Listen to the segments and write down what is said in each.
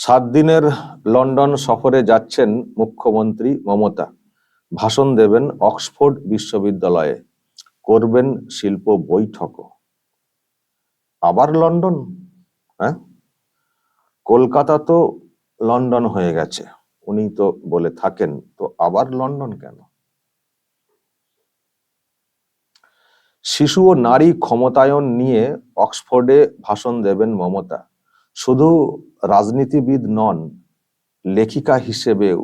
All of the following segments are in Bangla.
সাত দিনের লন্ডন সফরে যাচ্ছেন মুখ্যমন্ত্রী মমতা। ভাষণ দেবেন অক্সফোর্ড বিশ্ববিদ্যালয়ে। করবেন শিল্প বৈঠক আবার লন্ডন? হ্যাঁ? কলকাতা তো লন্ডন হয়ে গেছে। উনি তো বলে থাকেন, তো আবার লন্ডন কেন? শিশু ও নারী ক্ষমতায়ন নিয়ে অক্সফোর্ডে ভাষণ দেবেন মমতা। শুধু রাজনীতিবিদ নন, লেখিকা হিসেবেও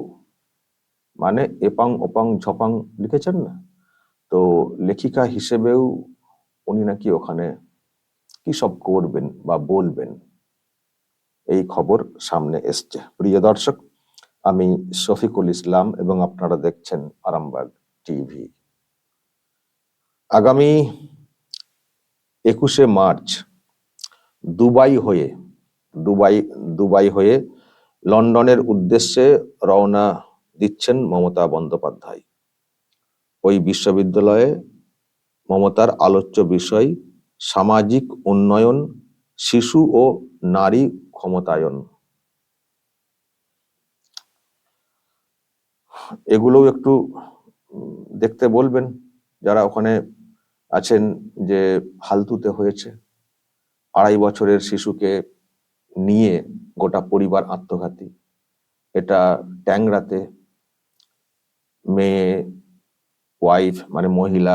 মানে এপাং ওপাং ঝপাং লিখেছেন না? তো লেখিকা হিসেবেও উনি নাকি ওখানে কি সব করবেন বা বলবেন? এই খবর সামনে এসছে। প্রিয় দর্শক, আমি শফিকুল ইসলাম এবং আপনারা দেখছেন আরামবাগ টিভি। আগামী একুশে মার্চ, দুবাই হয়ে দুবাই দুবাই হয়ে লন্ডনের উদ্দেশ্যে রওনা দিচ্ছেন মমতা বন্দ্যোপাধ্যায়। ওই বিশ্ববিদ্যালয়ে মমতার আলোচ্য বিষয় সামাজিক উন্নয়ন, শিশু ও নারী ক্ষমতায়ন। এগুলো একটু দেখতে বলবেন, যারা ওখানে আছেন যে ফালতুতে হয়েছে। আড়াই বছরের শিশুকে নিয়ে গোটা পরিবার আত্মঘাতী। এটা ট্যাংরাতে মেয়ে ওয়াইফ মানে মহিলা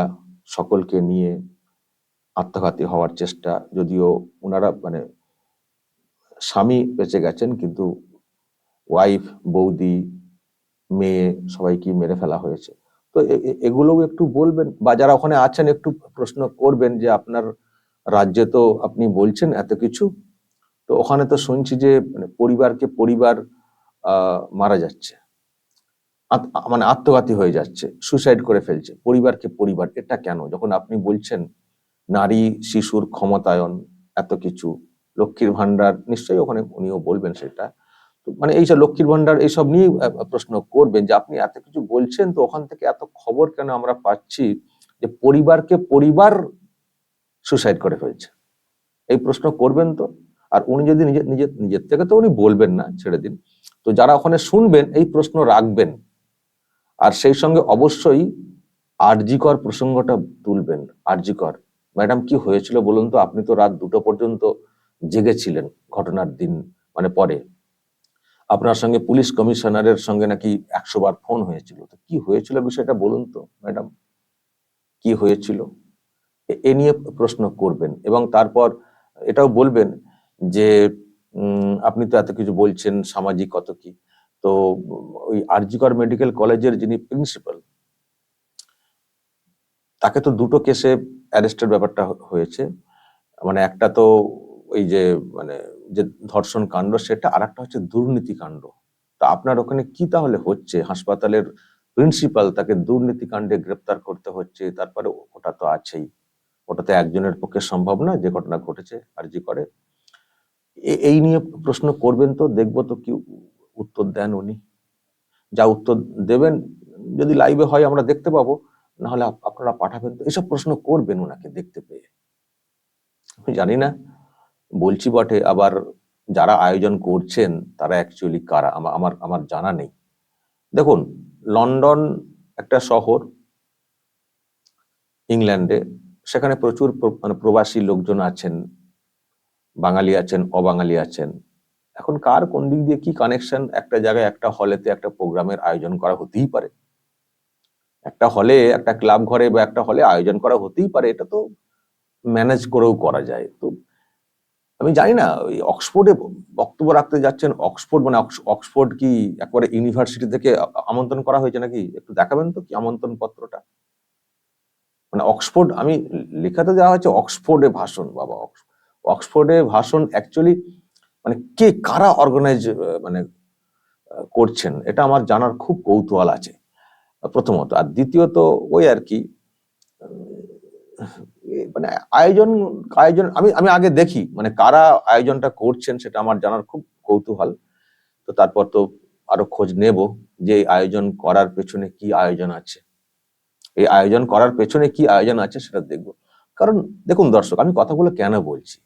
সকলকে নিয়ে আত্মঘাতী হওয়ার চেষ্টা। যদিও ওনারা মানে স্বামী বেঁচে গেছেন কিন্তু ওয়াইফ বৌদি, মেয়ে সবাইকে মেরে ফেলা হয়েছে। তো এগুলোও একটু বলবেন বা যারা ওখানে আছেন একটু প্রশ্ন করবেন যে আপনার রাজ্যে তো আপনি বলছেন এত কিছু। তো ওখানে তো শুনছি যে মানে পরিবারকে পরিবার মারা যাচ্ছে। মানে আত্মঘাতী হয়ে যাচ্ছে সুসাইড করে ফেলছে, পরিবারকে পরিবার, এটা কেন? যখন আপনি বলছেন, নারী, শিশুর ক্ষমতায়ন, এত কিছু, লক্ষ্মীর ভান্ডার নিশ্চয়ই ওখানে উনিও বলবেন সেটা। তো মানে এইসব লক্ষ্মীর ভান্ডার এইসব নিয়ে প্রশ্ন করবেন যে, আপনি এত কিছু বলছেন, তো ওখান থেকে এত খবর কেন আমরা পাচ্ছি যে, পরিবারকে পরিবার সুসাইড করে ফেলছে? এই প্রশ্ন করবেন তো? আর উনি যদি নিজে নিজের নিজের থেকে তো উনি বলবেন না ছেড়ে দিন। তো যারা ওখানে শুনবেন, এই প্রশ্ন রাখবেন। আর সেই সঙ্গে অবশ্যই আরজিকর প্রসঙ্গটা তুলবেন। আরজিকর, ম্যাডাম কি হয়েছিল বলুন তো? আপনি তো রাত দুটো পর্যন্ত জেগেছিলেন ঘটনার দিন মানে পরে। আপনার সঙ্গে পুলিশ কমিশনারের সঙ্গে নাকি একশো বার ফোন হয়েছিল। তো কি হয়েছিল বিষয়টা বলুন তো, ম্যাডাম? কি হয়েছিল? এ নিয়ে প্রশ্ন করবেন এবং তারপর এটাও বলবেন যে আপনি তো এত কিছু বলছেন, সামাজিক কত কি। তো, ওই আরজিকর মেডিকেল কলেজের যিনি প্রিন্সিপাল, তাকে তো দুটো কেসে অ্যারেস্টের ব্যাপারটা হয়েছে। মানে একটা তো ওই যে মানে যে ধর্ষণ কাণ্ড, সেটা আর একটা হচ্ছে দুর্নীতি কাণ্ড। তা আপনার ওখানে কি তাহলে হচ্ছে? হাসপাতালের প্রিন্সিপাল তাকে দুর্নীতি কাণ্ডে গ্রেপ্তার করতে হচ্ছে, তারপরে ওটা তো আছেই। ওটা তো একজনের পক্ষে সম্ভব না যে ঘটনা ঘটেছে আর জি করে। এই নিয়ে প্রশ্ন করবেন তো, দেখব তো কি উত্তর দেন উনি। যা উত্তর দেবেন, যদি লাইভে হয় আমরা দেখতে পাবো না হলে আপনারা পাঠাবেন তো। এসব প্রশ্ন করবেন ওনাকে দেখতে পেয়ে। আমি জানি না, বলছি বটে, আবার যারা আয়োজন করছেন, তারা অ্যাকচুয়ালি কারা? আমার আমার জানা নেই। দেখুন, লন্ডন একটা শহর, ইংল্যান্ডে, সেখানে প্রচুর মানে প্রবাসী লোকজন আছেন। বাঙালি আছেন, অবাঙালি আছেন। এখন কার কোন দিক দিয়ে কি কানেকশন একটা জায়গায়, একটা হলেতে একটা প্রোগ্রামের আয়োজন করা হতেই পারে? একটা হলে একটা ক্লাব ঘরে বা একটা হলে আয়োজন করা হতেই পারে, এটা তো ম্যানেজ করেও করা যায়। তো আমি জানি না, ওই অক্সফোর্ডে বক্তব্য রাখতে যাচ্ছেন, অক্সফোর্ড মানে অক্স- অক্সফোর্ড কি একবারে ইউনিভার্সিটি থেকে আমন্ত্রণ করা হয়েছে নাকি? একটু দেখাবেন তো কি আমন্ত্রণ পত্রটা মানে অক্সফোর্ড, আমি লেখাতে দেওয়া হয়েছে অক্সফোর্ডে ভাষণ, বাবা অক্স- অক্সফোর্ডে ভাষণ অ্যাকচুয়ালি মানে কে কারা অর্গানাইজ মানে করছেন, এটা আমার জানার খুব কৌতূহল আছে। প্রথমত, আর দ্বিতীয়ত ওই আর কি মানে আয়োজন আয়োজন, আমি আমি আগে দেখি মানে কারা আয়োজনটা করছেন সেটা আমার জানার খুব কৌতূহল। তো তারপর তো আরও খোঁজ নেব যে আয়োজন করার পেছনে কি আয়োজন আছে। এই আয়োজন করার পেছনে কি আয়োজন আছে সেটা দেখব। কারণ, দেখুন দর্শক, আমি কথাগুলো কেন বলছি?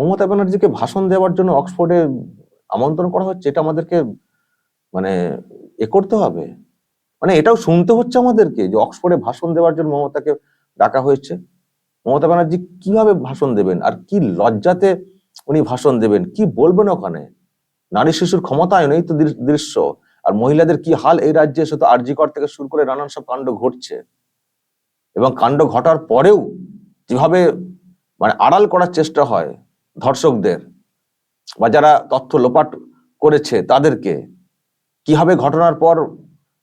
মমতা ব্যানার্জিকে ভাষণ দেওয়ার জন্য অক্সফোর্ডে আমন্ত্রণ করা হচ্ছে, এটা আমাদেরকে মানে এ করতে হবে। মানে এটাও শুনতে হচ্ছে আমাদেরকে যে অক্সফোর্ডে ভাষণ দেওয়ার জন্য মমতাকে ডাকা হয়েছে। মমতা ব্যানার্জি কীভাবে ভাষণ দেবেন? আর কি লজ্জাতে উনি ভাষণ দেবেন? কি বলবেন ওখানে? নারী শিশুর ক্ষমতায়ন এই তো দৃশ্য। আর মহিলাদের কি হাল? এই রাজ্যে শুধু আরজিকর থেকে শুরু করে নানান সব কাণ্ড ঘটছে। এবং কাণ্ড ঘটার পরেও যেভাবে মানে আড়াল করার চেষ্টা হয় ধর্ষকদের বা যারা তথ্য লোপাট করেছে তাদেরকে কীভাবে ঘটনার পর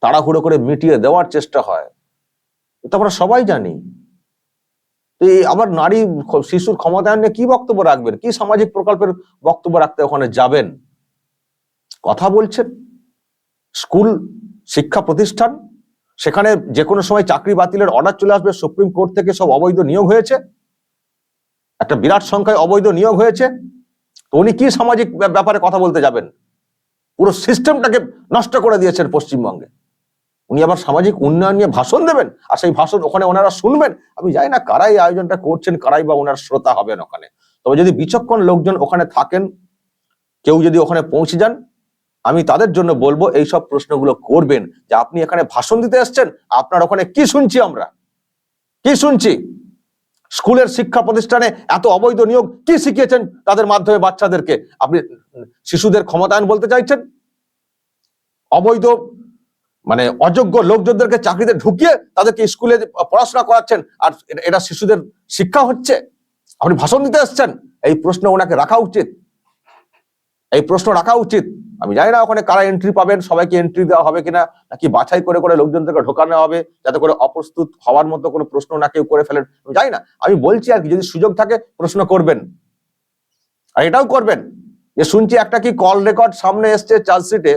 তাড়াহুড়ো করে মিটিয়ে দেওয়ার চেষ্টা হয়, এটা আমরা সবাই জানি। তো এই আবার নারী শিশুর ক্ষমতায়ন নিয়ে কি বক্তব্য রাখবেন? কি সামাজিক প্রকল্পের বক্তব্য রাখতে ওখানে যাবেন? কথা বলছেন, স্কুল, শিক্ষা প্রতিষ্ঠান, সেখানে যে কোনো সময় চাকরি বাতিলের অর্ডার চলে আসবে, সুপ্রিম কোর্ট থেকে সব অবৈধ নিয়োগ হয়েছে। একটা বিরাট সংখ্যায় অবৈধ নিয়োগ হয়েছে, তো উনি কি সামাজিক ব্যাপারে কথা বলতে যাবেন? পুরো সিস্টেমটাকে নষ্ট করে দিয়েছেন পশ্চিমবঙ্গে। উনি আবার সামাজিক উন্নয়ন নিয়ে ভাষণ দেবেন, আর সেই ভাষণ ওখানে ওনারা শুনবেন। আমি জানি না কারাই আয়োজনটা করছেন, কারাই বা ওনার শ্রোতা হবেন ওখানে। তবে যদি বিচক্ষণ লোকজন ওখানে থাকেন, কেউ যদি ওখানে পৌঁছে যান, আমি তাদের জন্য বলব এই সব প্রশ্নগুলো করবেন যে আপনি এখানে ভাষণ দিতে এসছেন, আপনার ওখানে কি শুনছি আমরা? কি শুনছি? স্কুলের শিক্ষা প্রতিষ্ঠানে এত অবৈধ নিয়োগ কি শিখিয়েছেন তাদের মাধ্যমে বাচ্চাদেরকে? আপনি শিশুদের ক্ষমতায়ন বলতে চাইছেন? অবৈধ মানে অযোগ্য লোকজনদেরকে চাকরিতে ঢুকিয়ে তাদেরকে স্কুলে পড়াশোনা করাচ্ছেন আর এটা- শিশুদের শিক্ষা হচ্ছে? আপনি ভাষণ দিতে এসছেন? এই প্রশ্ন ওনাকে রাখা উচিত। এই প্রশ্ন রাখা উচিত। আমি জানি না ওখানে কারা এন্ট্রি পাবেন, সবাইকে এন্ট্রি দেওয়া হবে কিনা, নাকি বাছাই করে করে লোকজনদেরকে ঢোকানো হবে, যাতে করে অপ্রস্তুত হওয়ার মতো কোনো প্রশ্ন না কেউ করে ফেলেন, আমি জানি না। আমি বলছি আর কি, যদি সুযোগ থাকে প্রশ্ন করবেন। আর এটাও করবেন। যে শুনছি একটা কি কল রেকর্ড সামনে এসছে চার্জশিটে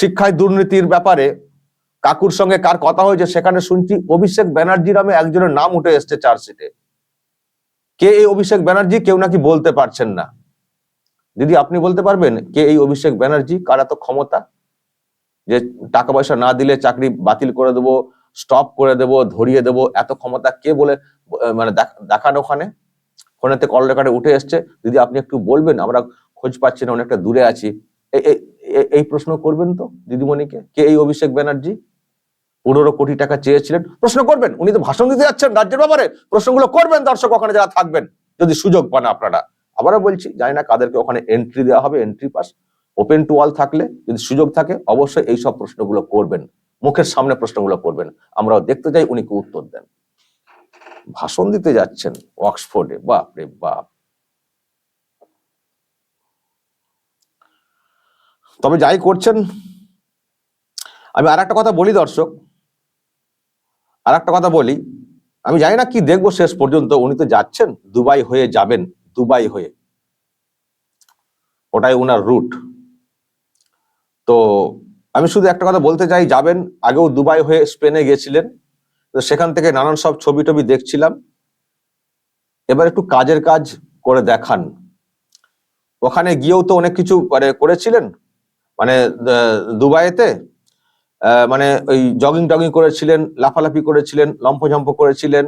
শিক্ষায় দুর্নীতির ব্যাপারে, কাকুর সঙ্গে কার কথা হয়েছে সেখানে শুনছি অভিষেক ব্যানার্জি নামে একজনের নাম উঠে এসছে চার্জশিটে কে এই অভিষেক ব্যানার্জি? কেউ নাকি বলতে পারছেন না। দিদি আপনি বলতে পারবেন কে এই অভিষেক ব্যানার্জি, কার এত ক্ষমতা? যে টাকা পয়সা না দিলে চাকরি বাতিল করে দেবো স্টপ করে দেবো, ধরিয়ে দেবো, এত ক্ষমতা কে বলে মানে দেখান ওখানে? ফোনেতে কল রেকর্ডে উঠে এসছে দিদি আপনি একটু বলবেন, আমরা খোঁজ পাচ্ছি না, অনেকটা দূরে আছি। এই প্রশ্ন করবেন তো দিদিমণিকে? কে এই অভিষেক ব্যানার্জি? পনেরো কোটি টাকা চেয়েছিলেন, প্রশ্ন করবেন? উনি তো ভাষণ দিতে যাচ্ছেন রাজ্যের ব্যাপারে। প্রশ্নগুলো করবেন দর্শক, ওখানে যারা থাকবেন, যদি সুযোগ পান আপনারা। আবারও বলছি, জানি না কাদেরকে ওখানে এন্ট্রি দেওয়া হবে entry pass open to all থাকলে, যদি সুযোগ থাকে, অবশ্যই এই সব প্রশ্নগুলো করবেন, মুখের সামনে প্রশ্নগুলো করবেন, আমরাও দেখতে চাই উনি কি উত্তর দেন। ভাষণ দিতে যাচ্ছেন অক্সফোর্ডে বাপ রে বাপ। তবে যাই করছেন, আমি আর একটা কথা বলি দর্শক আর একটা কথা বলি, আমি জানি না কি দেখব শেষ পর্যন্ত, উনি তো যাচ্ছেন, দুবাই হয়ে যাবেন। দুবাই হয়ে। ওটাই ওনার রুট তো আমি শুধু একটা কথা বলতে চাই, যাবেন, আগেও দুবাই হয়ে স্পেনে গেছিলেন, তো সেখান থেকে নানান সব ছবি টবি দেখছিলাম। এবার একটু কাজের কাজ করে দেখান। ওখানে গিয়েও তো অনেক কিছু মানে করেছিলেন মানে দুবাইতে মানে ওই জগিং টগিং করেছিলেন, লাফালাফি করেছিলেন লম্ফঝম্প করেছিলেন,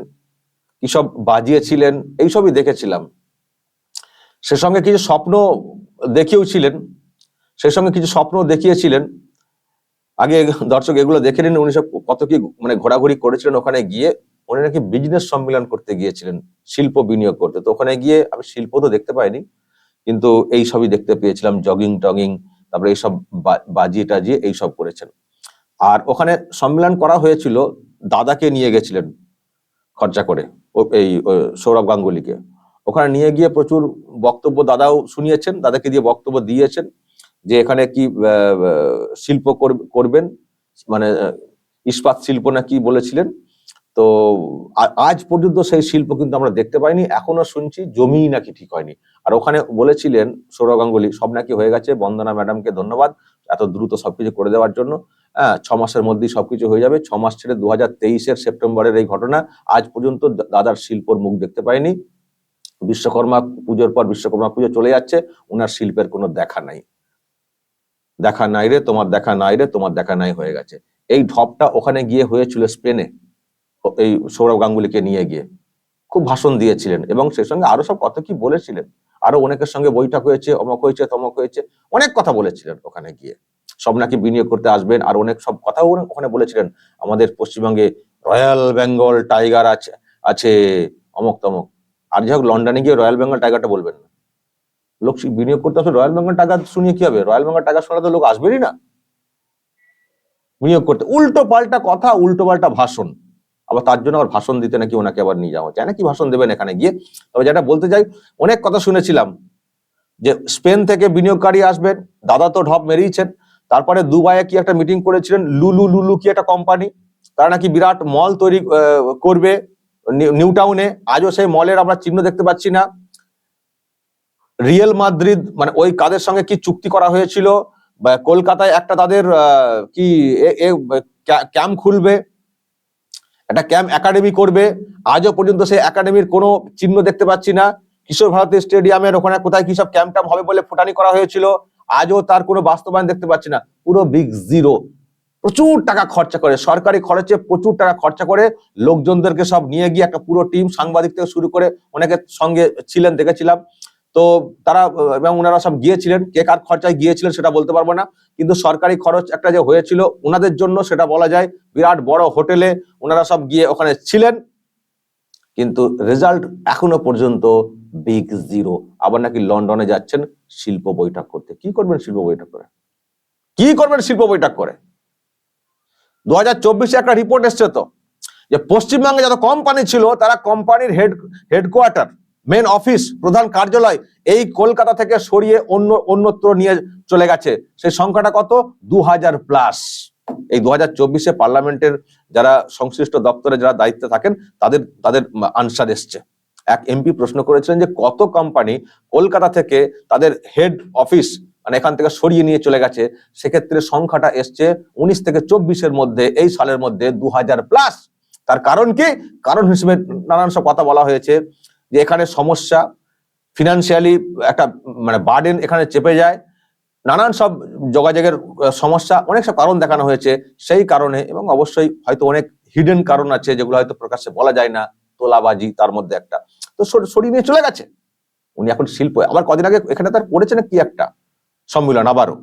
কি সব বাজিয়েছিলেন এইসবই দেখেছিলাম। সে সঙ্গে কিছু স্বপ্ন দেখিয়েও ছিলেন সেই সঙ্গে কিছু স্বপ্ন দেখিয়েছিলেন। আগে দর্শক এগুলো দেখে নিন, উনি সব কত কি মানে ঘোরাঘুরি করেছিলেন ওখানে গিয়ে। উনি নাকি বিজনেস সম্মেলন করতে গিয়েছিলেন, শিল্প বিনিয়োগ করতে। তো ওখানে গিয়ে আমি শিল্প তো দেখতে পাইনি, কিন্তু এই সবই দেখতে পেয়েছিলাম জগিং টগিং তারপরে এইসব বাজিয়ে টাজিয়ে এইসব করেছেন। আর ওখানে সম্মেলন করা হয়েছিল, দাদাকে নিয়ে গেছিলেন, খরচা করে এই সৌরভ গাঙ্গুলিকে। ওখানে নিয়ে গিয়ে প্রচুর বক্তব্য দাদাও শুনিয়েছেন, দাদাকে দিয়ে বক্তব্য দিয়েছেন যে এখানে কি শিল্প করব- করবেন মানে ইস্পাত শিল্প না কি বলেছিলেন। তো আজ পর্যন্ত সেই শিল্প কিন্তু আমরা দেখতে পাইনি, এখনও শুনছি জমি নাকি ঠিক হয়নি। আর ওখানে বলেছিলেন সৌরভ গাঙ্গুলি, সব নাকি হয়ে গেছে, বন্দনা ম্যাডামকে ধন্যবাদ এত দ্রুত সবকিছু করে দেওয়ার জন্য। হ্যাঁ ছ মাসের মধ্যেই সবকিছু হয়ে যাবে, ছ মাস ছেড়ে দু হাজার তেইশের সেপ্টেম্বরের এই ঘটনা আজ পর্যন্ত দাদার শিল্পর মুখ দেখতে পাইনি। বিশ্বকর্মা পুজোর পর বিশ্বকর্মা পুজো চলে যাচ্ছে, ওনার শিল্পের কোনো দেখা নাই। দেখা নাই রে, তোমার দেখা নাই রে, তোমার দেখা নাই হয়ে গেছে। এই ঢপটা ওখানে গিয়ে হয়েছিল স্পেনে এই সৌরভ গাঙ্গুলিকে নিয়ে গিয়ে। খুব ভাষণ দিয়েছিলেন এবং সেই সঙ্গে আরও সব কত কি বলেছিলেন? আরও অনেকের সঙ্গে বৈঠক হয়েছে, অমক হয়েছে, তমক হয়েছে, অনেক কথা বলেছিলেন ওখানে গিয়ে। সব নাকি বিনিয়োগ করতে আসবেন, আর অনেক সব কথাও ওখানে বলেছিলেন। আমাদের পশ্চিমবঙ্গে রয়্যাল বেঙ্গল টাইগার আছে আছে অমক তমক। আর যাই হোক, লন্ডনে গিয়ে রয়্যাল বেঙ্গল টাইগারটা বলবেন না। লোক বিনিয়োগ করতে আসলে রয়্যাল বেঙ্গল টাইগার শুনিয়ে কি হবে? রয়্যাল বেঙ্গল টাইগার শোনা তো লোক আসবেনই না। বিনিয়োগ করতে উল্টো পাল্টা কথা, উল্টো পাল্টা ভাষণ। আবার তার জন্য আবার ভাষণ দিতে নাকি ওনাকে আবার নিয়ে যাওয়া যায় না কি ভাষণ দেবেন এখানে গিয়ে? তবে যেটা বলতে চাই, অনেক কথা শুনেছিলাম যে স্পেন থেকে বিনিয়োগকারী আসবেন, দাদা তো ঢপ মেরিয়েছেন তারপরে দুবাইয়ে কি একটা মিটিং করেছিলেন লুলু লুলু কি একটা কোম্পানি? তারা নাকি বিরাট মল তৈরি করবে। নিউ- টাউনে। আজও সেই মলের আমরা চিহ্ন দেখতে পাচ্ছি না। রিয়েল মাদ্রিদ মানে ওই কাদের সঙ্গে কি চুক্তি করা হয়েছিল? কলকাতায় একটা তাদের কি ক্যাম্প খুলবে। একটা ক্যাম্প একাডেমি করবে। আজও পর্যন্ত সেই একাডেমির কোনো চিহ্ন দেখতে পাচ্ছি না। কিশোর ভারতী স্টেডিয়ামের ওখানে কোথায় কি সব ক্যাম্প ট্যাম্প হবে বলে ফুটানি করা হয়েছিল, আজও তার কোনো বাস্তবায়ন দেখতে পাচ্ছি না। পুরো বিগ জিরো। প্রচুর টাকা খরচা করে, সরকারি খরচে প্রচুর টাকা খরচা করে লোকজনদেরকে সব নিয়ে গিয়ে একটা পুরো টিম সাংবাদিক থেকে শুরু করে অনেকের সঙ্গে ছিলেন, দেখেছিলাম। তো তারা, এবং ওনারা সব গিয়েছিলেন, কে কার খরচায় গিয়েছিলেন সেটা বলতে পারব না। কিন্তু সরকারি খরচ একটা যে হয়েছিল, ওনাদের জন্য সেটা বলা যায় বিরাট বড় হোটেলে ওনারা সব গিয়ে ওখানে ছিলেন। কিন্তু রেজাল্ট এখনও পর্যন্ত বিগ জিরো আবার নাকি লন্ডনে যাচ্ছেন শিল্প বৈঠক করতে। কি করবেন শিল্প বৈঠক করে? কি করবেন শিল্প বৈঠক করে? দু হাজার চব্বিশে একটা রিপোর্ট এসছে তো, যে পশ্চিমবঙ্গে যত কোম্পানি ছিল, তারা কোম্পানির হেড হেডকোয়ার্টার মেন অফিস প্রধান কার্যালয়, এই কলকাতা থেকে সরিয়ে অন্য, অন্যত্র নিয়ে চলে গেছে। সেই সংখ্যাটা কত? দু হাজার প্লাস এই দু হাজার চব্বিশে পার্লামেন্টের যারা সংশ্লিষ্ট দপ্তরে যারা দায়িত্বে থাকেন, তাদের তাদের আনসার এসছে। এক এমপি প্রশ্ন করেছিলেন যে কত কোম্পানি কলকাতা থেকে তাদের হেড অফিস মানে এখান থেকে সরিয়ে নিয়ে চলে গেছে, সেক্ষেত্রে সংখ্যাটা এসছে উনিশ থেকে চব্বিশের মধ্যে, এই সালের মধ্যে দু হাজার প্লাস তার কারণ কি? কারণ হিসেবে নানান সব কথা বলা হয়েছে যে এখানে সমস্যা ফিনান্সিয়ালি একটা মানে বার্ডেন এখানে চেপে যায়, নানান সব যোগাযোগের সমস্যা, অনেক সব কারণ দেখানো হয়েছে। সেই কারণে এবং অবশ্যই হয়তো অনেক হিডেন কারণ আছে যেগুলো হয়তো প্রকাশ্যে বলা যায় না, তোলাবাজি তার মধ্যে একটা। তো সর- সরিয়ে নিয়ে চলে গেছে। উনি এখন শিল্প। আবার কদিন আগে এখানে তার করেছেন কি একটা? সম্মিলন আবারও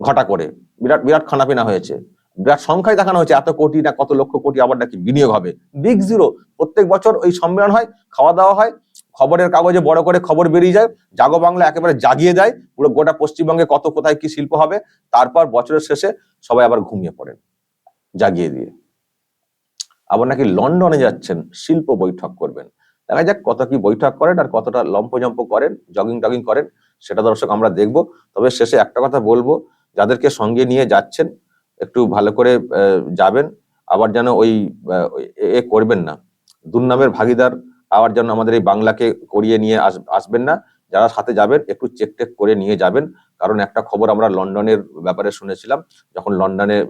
ঘটা করে। বিরাট বিরাট খানাপিনা হয়েছে। বিরাট সংখ্যায় দেখানো হয়েছে এত কোটি না কত লক্ষ কোটি আবার নাকি বিনিয়োগ হবে। বিগ জিরো প্রত্যেক বছর ওই সম্মেলন হয়, খাওয়া দাওয়া হয়, খবরের কাগজে বড় করে খবর বেরিয়ে যায়, জাগো বাংলা একেবারে জাগিয়ে দেয়, পুরো গোটা পশ্চিমবঙ্গে কত কোথায় কি শিল্প হবে, তারপর বছরের শেষে সবাই আবার ঘুমিয়ে পড়েন, জাগিয়ে দিয়ে। আবার নাকি লন্ডনে যাচ্ছেন, শিল্প বৈঠক করবেন। দেখা যাক কত কি বৈঠক করেন আর কতটা লম্পজম্প করেন জগিং টগিং করেন। সেটা দর্শক আমরা দেখব। তবে শেষে একটা কথা বলব, যাদেরকে সঙ্গে নিয়ে যাচ্ছেন, একটু ভালো করে যাবেন, আবার যেন ওই এ করবেন না। দুর্নামের ভাগিদার আবার যেন আমাদের এই বাংলাকে করিয়ে নিয়ে আস- আসবেন না। যারা সাথে যাবেন, একটু চেক টেক করে নিয়ে যাবেন। কারণ একটা খবর আমরা লন্ডনের ব্যাপারে শুনেছিলাম, যখন লন্ডনে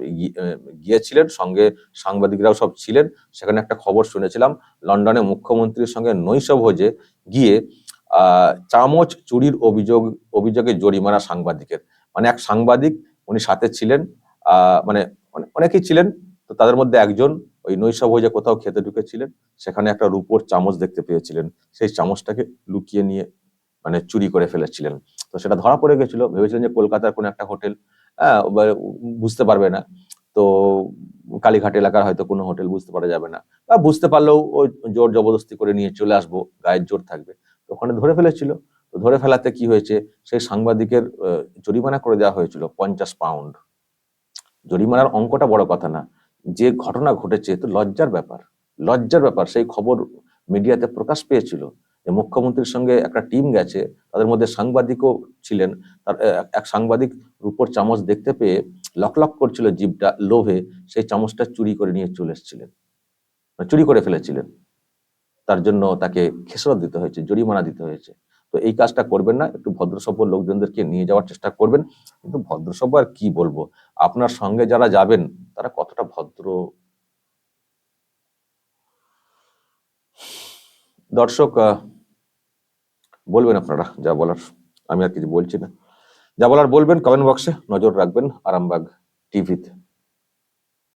গিয়েছিলেন, সঙ্গে সাংবাদিকরাও সব ছিলেন, সেখানে একটা খবর শুনেছিলাম, লন্ডনে মুখ্যমন্ত্রীর সঙ্গে নৈশভোজে গিয়ে চামচ চুরির অভিযোগ, অভিযোগে জরিমানা সাংবাদিকের। মানে এক সাংবাদিক, উনি সাথে ছিলেন মানে অনে- অনেকেই ছিলেন, তো তাদের মধ্যে একজন ওই নৈশভোজে কোথাও খেতে ঢুকেছিলেন, সেখানে একটা রূপোর চামচ দেখতে পেয়েছিলেন। সেই চামচটাকে লুকিয়ে নিয়ে মানে চুরি করে ফেলেছিলেন। তো সেটা ধরা পড়ে গেছিল, ভেবেছিলেন যে কলকাতার কোনো একটা হোটেল হ্যাঁ বুঝতে পারবে না। তো কালীঘাট এলাকার হয়তো কোনো হোটেল বুঝতে পারা যাবে না। বা বুঝতে পারলেও ওই জোর জবরদস্তি করে নিয়ে চলে আসব, গায়ের জোর থাকবে। ওখানে ধরে ফেলেছিল। তো ধরে ফেলাতে কি হয়েছে? সেই সাংবাদিকের জরিমানা করে দেওয়া হয়েছিল পঞ্চাশ পাউন্ড। জরিমানার অঙ্কটা বড় কথা না। যে ঘটনা ঘটেছে, তো লজ্জার ব্যাপার। লজ্জার ব্যাপার। সেই খবর মিডিয়াতে প্রকাশ পেয়েছিল যে মুখ্যমন্ত্রীর সঙ্গে একটা টিম গেছে, তাদের মধ্যে সাংবাদিকও ছিলেন। তার এক সাংবাদিক রূপোর চামচ দেখতে পেয়ে লক লক করছিল জিভটা, লোভে। সেই চামচটা চুরি করে নিয়ে চলে এসেছিলেন। মানে চুরি করে ফেলেছিলেন। তার জন্য তাকে খেসরত দিতে হয়েছে, জরিমানা দিতে হয়েছে। তো এই কাজটা করবেন না, একটু ভদ্রসভ্য লোকজনদেরকে নিয়ে যাওয়ার চেষ্টা করবেন। কিন্তু ভদ্রসভ্য আর কি বলব? আপনার সঙ্গে যারা যাবেন, তারা কতটা ভদ্র? দর্শক বলবেন আপনারা, যা বলার, আমি আর কিছু বলছি না। যা বলার বলবেন কমেন্ট বক্সে নজর রাখবেন, আরামবাগ টিভিতে।